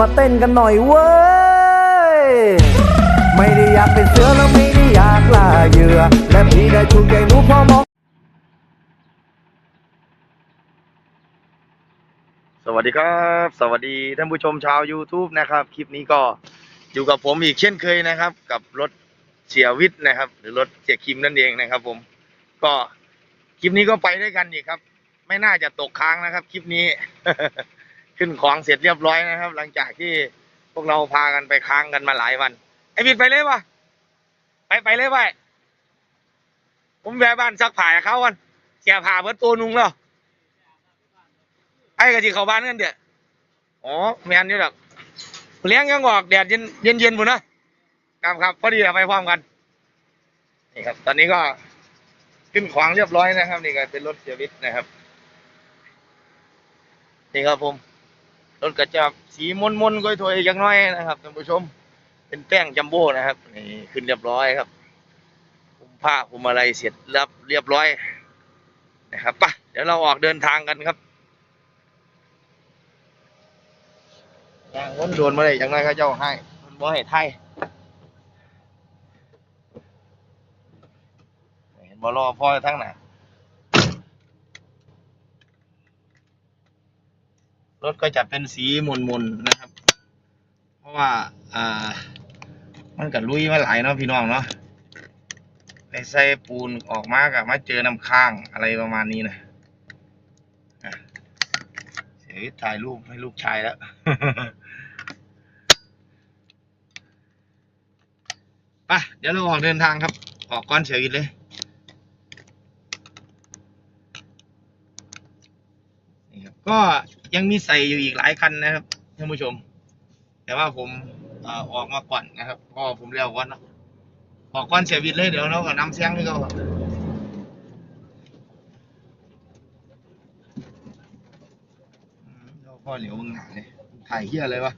มาเต้นกันหน่อยเว้ย ไม่ได้อยากเป็นเสือแล้วไม่ได้อยากล่าเหยื่อ และพี่ได้ถูกใจหนูพอมองสวัสดีครับ สวัสดีท่านผู้ชมชาว YouTube นะครับ คลิปนี้ก็อยู่กับผมอีกเช่นเคยนะครับ กับรถเสียวิทย์นะครับ หรือรถเสียคิมนั่นเองนะครับ ผม ก็คลิปนี้ก็ไปด้วยกันอีกครับ ไม่น่าจะตกค้างนะครับ คลิปนี้ ขึ้นของเสร็จเรียบร้อยนะครับ หลังจากที่พวกเราพากันไปค้างกันมาหลายวัน ไอ้วิทย์ไปเลยปะไปไปเลยไปผมแวะบ้านซักผ้าเขากันเสียผ้าเบิดตัวนุ่งแล้วไอ้กะจิเข้าบ้านกันเดี๋ยวอ๋อแมนอยู่ดอกเลี้ยงยังออกแดดเย็นเย็นเย็นๆพุ่นนะครับครับพอดีเราไปพร้อมกันนี่ครับ ตอนนี้ก็ขึ้นขวางเรียบร้อยนะครับ นี่ก็เป็นรถเสียวิทนะครับนี่ครับผม ถกระจับสีมนมนๆก้อยถอยๆจังน้อยนะครับท่านผู้ชม เป็นแป้งจัมโบ้นะครับนี่ขึ้นเรียบร้อยครับผมผ้าผมอะไรเสร็จรับเรียบร้อยนะครับปะเดี๋ยวเราออกเดินทางกันครับย่างวนโดนมาเลยจังไรก็เจ้าให้มันบ่ให้ไทยเห็นบ่รอพ่อทั้งหน่ะ รถก็จะเป็นสีมนมนๆนะครับ เพราะว่าอ่า มันก็ลุยมาหลายเนาะพี่น้องเนาะไปใส่ปูนออกมากับมาเจอน้ำค้างอะไรประมาณนี้นะเสียวิถ่ายรูปให้ลูกชายแล้วไปเดี๋ยวเราออกเดินทางครับ ออกก้อนเฉียวอิดเลยนี่ครับก็ ยังมีใส่อยู่อีกหลายคันนะครับท่านผู้ชม แต่ว่าผมออกมาก่อนนะครับก็ผมเร็วก่อนเนาะออกก้อนเฉียวอิดเลยเดี๋ยวเราก็นำเสียงให้เขาครับอืมเจ้าพ่อเหลียวมึงหนาเลยถ่ายเฮียอะไรวะ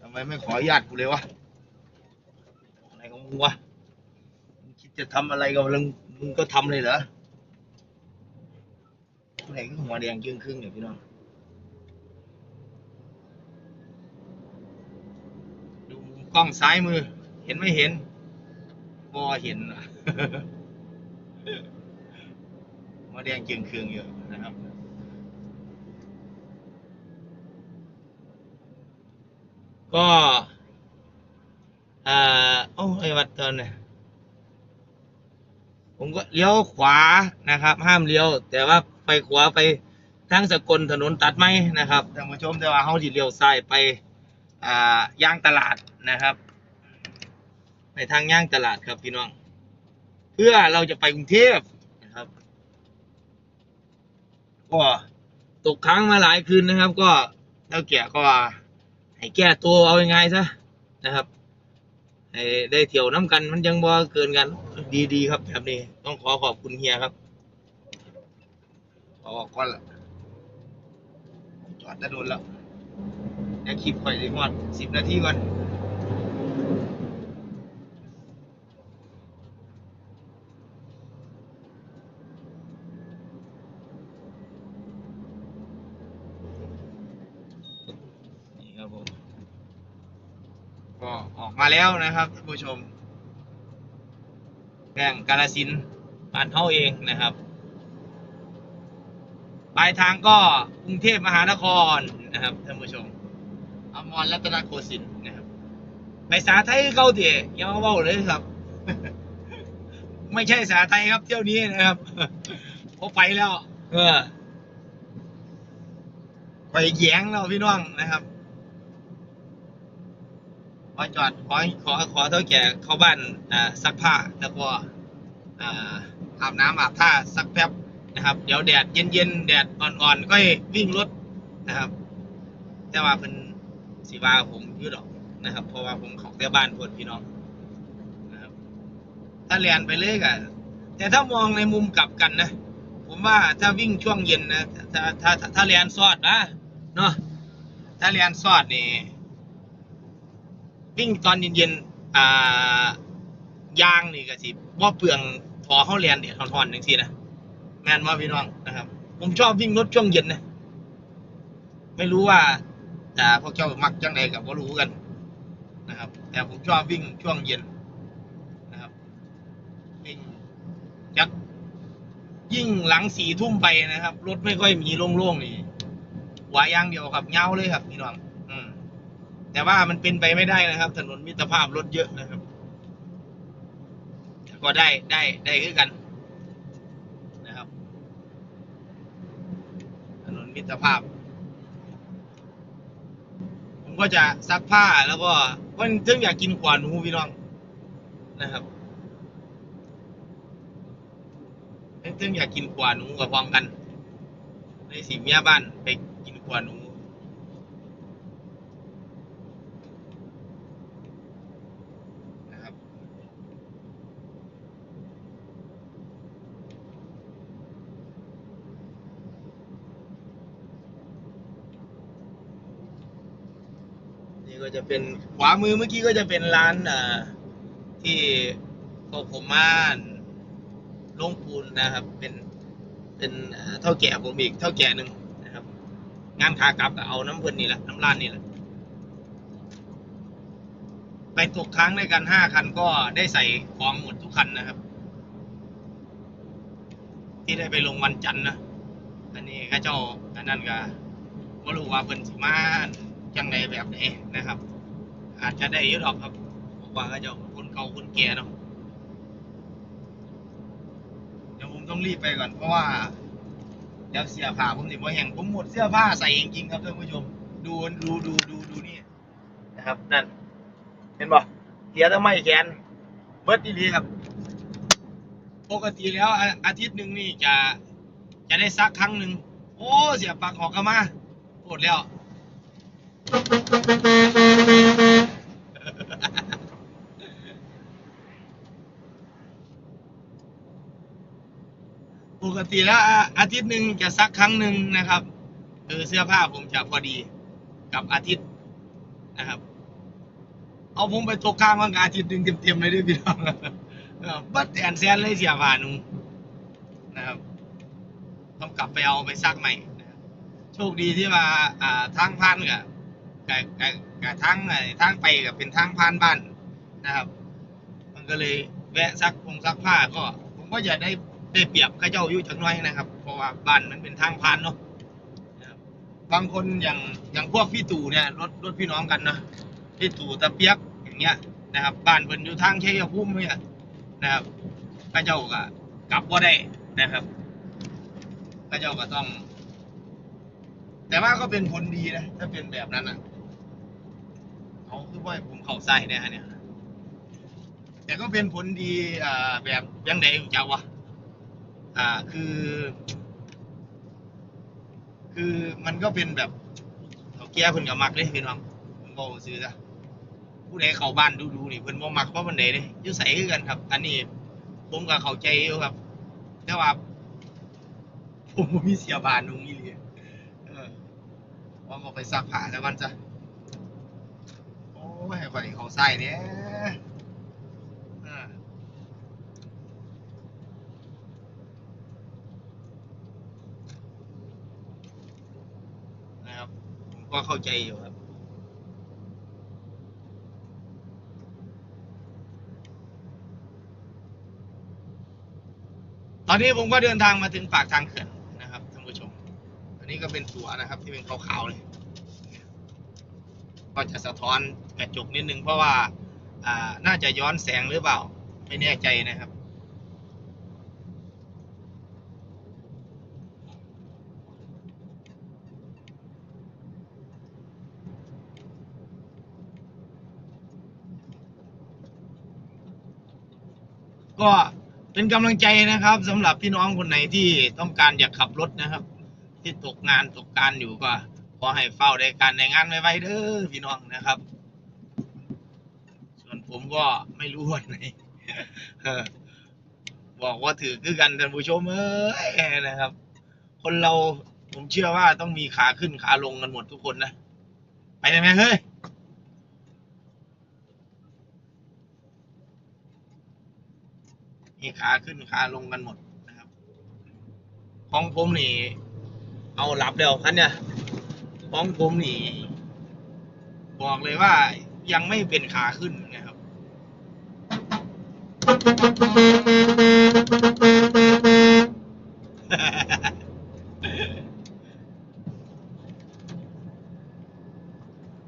ทำไมไม่ขออนุญาตกูเลยวะอะไรของมึงวะคิดจะทำอะไรกับมึงมึงก็ทำเลยเหรอ ผู้ใดก็หัวแดงจึงครึ่งเนี่ยพี่น้องดูมุมกล้องซ้ายมือ เห็นไม่เห็นบอเห็นหัวแดงจึงครึ่งอยู่นะครับก็อ่าโอ้ไอ้วัดตอนเนี่ยผมก็เลี้ยวขวานะครับ ห้ามเลี้ยว แต่ว่า ไปขวาไปทางสกลถนนตัดไหมนะครับท่านผู้ชมแต่ว่าเขาที่เลี้ยวซ้ายไปอ่าย่างตลาดนะครับไปทางย่างตลาดครับพี่น้อง เพื่อเราจะไปกรุงเทพนะครับก็ตกค้างมาหลายคืนนะครับ ก็เท่าแก่ก็ให้แก้ตัวเอายังไงซะนะครับให้ได้เที่ยวน้ำกันมันยังบ่เกินกัน ดีๆครับแบบนี้ต้องขอขอบคุณเฮียครับ ออกก่อนละจอดจะโดนแล้วแอคลิปไปถึงวันสิบนาทีก่อนนี่ครับผมก็ออกมาแล้วนะครับท่านผู้ชมแบ่งกาลสินธุ์บ้านเฮาเองนะครับ ปลายทางก็กรุงเทพมหานครนะครับท่านผู้ชมอมรรัตนโกสินทร์นะครับไปสาไทยเกาเตี๋ยยังมาเว้าเลยครับ ไม่ใช่สาไทยครับเที่ยวนี้นะครับเพราะไปแล้ว เออไปแย้งแล้วพี่น้องนะครับขอจอดขอขอขอเท่าแก่เข้าบ้านอ่าซักผ้าแล้วก็อ่าอาบน้ำอาบท่าสักแป๊บ นะครับเดี๋ยวแดดเย็นๆแดดอ่อนๆก็วิ่งรถนะครับ แต่ว่าเพิ่นสีว่าผมยืดดอกนะครับ เพราะว่าผมเขาแต่บ้านพนพี่น้องนะครับ ถ้าเรียนไปเลยกันแต่ถ้ามองในมุมกลับกันนะผมว่าถ้าวิ่งช่วงเย็นนะถ้าถ้าถ้าเรียนซอดนะเนาะถ้าเรียนซอดนี่วิ่งตอนเย็นๆอ่ายางนี่ก็สิว่าเปลืองพอเข้าเรียนเดี๋ยวทอนๆจังซี่นะ แมนว่าพี่น้องนะครับ ผมชอบวิ่งรถช่วงเย็นนะไม่รู้ว่าแต่พวกเจ้ามักจังใดกับว่ารู้กันนะครับ แต่ผมชอบวิ่งช่วงเย็นนะครับ วิ่งยักยิ่งหลังสี่ทุ่มไปนะครับ รถไม่ค่อยมีโล่งๆนี่หวายางเดียวครับเงาเลยครับพี่น้อง อืม แต่ว่ามันเป็นไปไม่ได้นะครับ ถนนมิตรภาพรถเยอะนะครับก็ได้ได้ได้คือกันนะครับ ถนนมิ ตภาพ ผมก็จะซักผ้าแล้วก็วันถึงอยากกินขวานหนูพี่น้องนะครับถึงอยากกินขวานหนูกับพองกันในสีเมียบ้านไปกินขวานหนู นี่ก็จะเป็นขวามือเมื่อกี้ก็จะเป็นร้านอ่าที่พวกผมม่านลงปูนนะครับ เป็นเป็นเท่าแก่ผมอีกเท่าแก่หนึ่งนะครับ งานขากลับก็เอาน้ำเพลินนี่แหละน้ำร้านนี่แหละไปตกค้างด้วยกันห้าคันก็ได้ใส่ของหมดทุกคันนะครับ ที่ได้ไปลงวันจันทร์นะอันนี้ข้าเจ้าอันนั้นก็ไม่รู้ว่าเพิ่นสิมา จังไดแบบไหนนะครับ อาจจะได้เยอะดอกครับผมว่าข้าเจ้าคนเก่าคนแก่เนาะเดี๋ยวผมต้องรีบไปก่อนเพราะว่าเดี๋ยวเสื้อผ้าผมสิบ่แห้งผมหมดเสื้อผ้าใส่จริงๆครับท่านผู้ชมดูดูดูดูดูนี่นะครับนั่นเห็นบ่เสียทำไมแขนเบิดดีๆครับ ปกติแล้วอาอาทิตย์หนึ่งนี่จะจะได้ซักครั้งหนึ่งโอ้เสียปากหอกกนมาโกรธแล้ว ปกติแล้วอาทิตย์หนึ่งจะซักครั้งหนึ่งนะครับคือเสื้อผ้าผมจะพอดีกับอาทิตย์นะครับ เอาผมไปตกข้างว่างอาทิตย์หนึ่งเต็มๆเลยด้วยพี่น้องบัดแอนแซนเลยเสียผ่าหนูนะครับ ต้องกลับไปเอาไปซักใหม่โชคดีที่ว่าอ่าทางผ่านกับ กับกับกับทางไอ้ทางไปกับเป็นทางผ่านบ้านนะครับ มันก็เลยแวะซักคงซักผ้าก็ ผมก็จะได้ได้เปรียบข้าเจ้าอยู่จักน้อยนะครับ เพราะว่าบ้านมันเป็นทางผ่านเนาะบางคนอย่างอย่างพวกพี่ตู่เนี่ยรถรถพี่น้องกันนะที่ตู่ตะเปียกอย่างเงี้ยนะครับบ้านเพิ่นอยู่ทางชัยภูมิเนี่ยนะครับพระเจ้าก็กลับบ่ได้นะครับพระเจ้าก็ต้อง แต่ว่าก็เป็นผลดีนะถ้าเป็นแบบนั้นอะ เขาคือว่าผมเข้าใส่เนี่ยอันเนี่ย แต่ก็เป็นผลดีอ่าแบบยังไงเจ้าวะอ่าคือ คือมันก็เป็นแบบเขาแก้เพิ่นก็มักเลยพี่น้องผมบอกซื้อซะผู้ใดเข้าบ้านดูๆนี่เพิ่นบ่มักเพราะมันใดเด้อยู่ใส่คือกันครับ อันนี้ ผมก็เข้าใจอยู่ครับ แต่ว่า ผมบ่มีเสียบานตรงนี้เลยเออว่าเขาไปซักผ้าแล้วมันจะ อ้ยข่อยเขาใส่เนี่ยนะครับ ผมก็เข้าใจอยู่ครับตอนนี้ผมก็เดินทางมาถึงปากทางเขื่อนนะครับท่านผู้ชม อันนี้ก็เป็นตัวนะครับ ที่เป็นขาวๆเลย ก็จะสะท้อนกระจกนิดนึง เพราะว่าน่าจะย้อนแสงหรือเปล่า ไม่แน่ใจนะครับ ก็เป็นกำลังใจนะครับสำหรับพี่น้องคนไหนที่ต้องการอยากขับรถนะครับ ที่ตกงานตกการอยู่ก็ อให้เฝ้าได้การในงานไว้ๆเด้อพี่น้องนะครับ ส่วนผมก็ไม่รู้วันไหนบอกว่าถือคือกันท่านผู้ชมเอ้ยนะครับ คนเราผมเชื่อว่าต้องมีขาขึ้นขาลงกันหมดทุกคนนะ ไปได้ไหมเฮ้ยมีขาขึ้นขาลงกันหมดนะครับ ของผมนี่ เอาหลับแล้วคันเนี่ย ของผมนี่ บอกเลยว่ายังไม่เป็นขาขึ้นนะครับ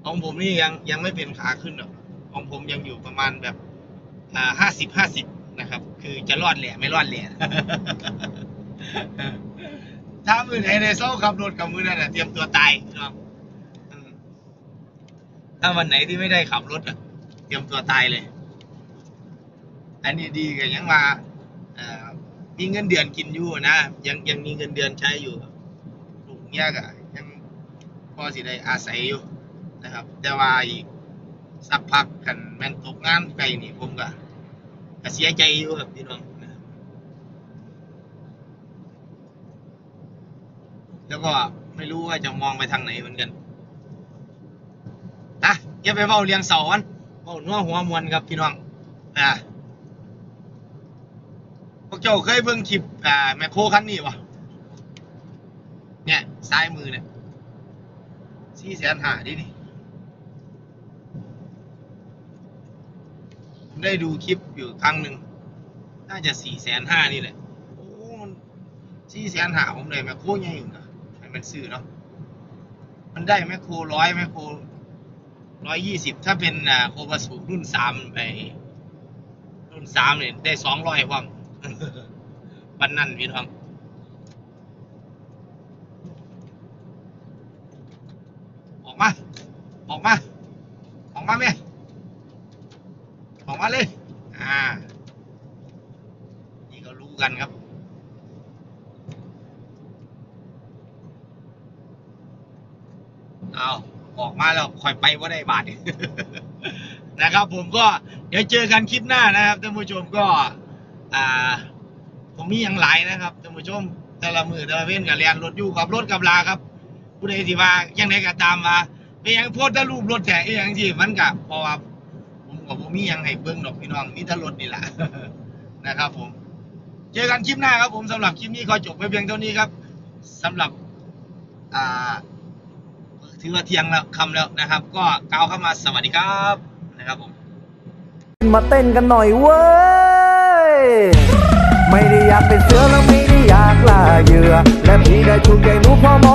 ของผมนี่ยังยังไม่เป็นขาขึ้นหรอกของผมยังอยู่ประมาณแบบอ่าห้าสิบห้าสิบนะครับ คือจะรอดแหละไม่รอดแหละ ถ้ามือไหนในเศร้าขับรถกับมือนั่นน่ะเตรียมตัวตายพี่น้องอืมถ้าวันไหนที่ไม่ได้ขับรถอะ เตรียมตัวตายเลย อันนี้ดีกันยังมาเอ่อมีเงินเดือนกินอยู่นะยังยังมีเงินเดือนใช้อยู่ลูกเนี้ยก็ยังพอสิได้อาศัยอยู่นะครับ แต่ว่าอีกสักพักกันแม่นตกงานไปนี่ผมก็ก็เสียใจอยู่ครับพี่น้องนะครับ แล้วก็ไม่รู้ว่าจะมองไปทางไหนเหมือนกันนะอย่าไปเว้าเรียงเสาวันเว้านัวหัวมวนครับพี่น้องอ่าพวกเจ้าเคยเบิ่งคลิปอ่าแมคโครคันนี้ปะเนี่ยซ้ายมือเนี่ยสี่แสนหาดินี่ได้ดูคลิปอยู่ครั้งหนึ่งน่าจะสี่แสนห้านี่แหละโอ้มันสี่แสนหาผมเลยแมคโครใหญ่อยู่นะ ให้มันซื้อเนาะมันได้แมคโครร้อยแมคโครร้อยยี่สิบถ้าเป็นอ่าโคบาสุรุ่นสามไป รุ่นสามเนี่ยได้สองร้อยความปันนั่นพี่น้อง ออกมา ออกมา ออกมาไหม ออกมาเลย อ่า นี่ก็รู้กันครับ เอาออกมาแล้วคอยไปว่าได้บาทนะครับ ผมก็เดี๋ยวเจอกันคลิปหน้านะครับท่านผู้ชมก็อ่าผมมีอย่างหลายนะครับท่านผู้ชมแต่ละมือแต่ละเว้นกับเรียนรถอยู่กับรถกับลาครับผู้ใดที่ว่ายังไงก็ตามมาเป็นหยังโพสต์แต่รูปรถแถเองที่มันกับเพราะว่าผมกับผมมียังให้เบิ้งดอกพี่น้องมีแต่รถนี่แหละนะครับ ผม เจอกันคลิปหน้าครับผมสำหรับคลิปนี้ขอจบไปเพียงเท่านี้ครับสำหรับอ่า ถือว่าเที่ยงแล้วคำแล้วนะครับ ก็กล่าวเข้ามาสวัสดีครับนะครับผมมาเต้นกันหน่อยเว้ย ไม่ได้อยากเป็นเสือแล้วไม่ได้อยากล่าเหยื่อ และพี่ได้ถูกใจหนูพอมอง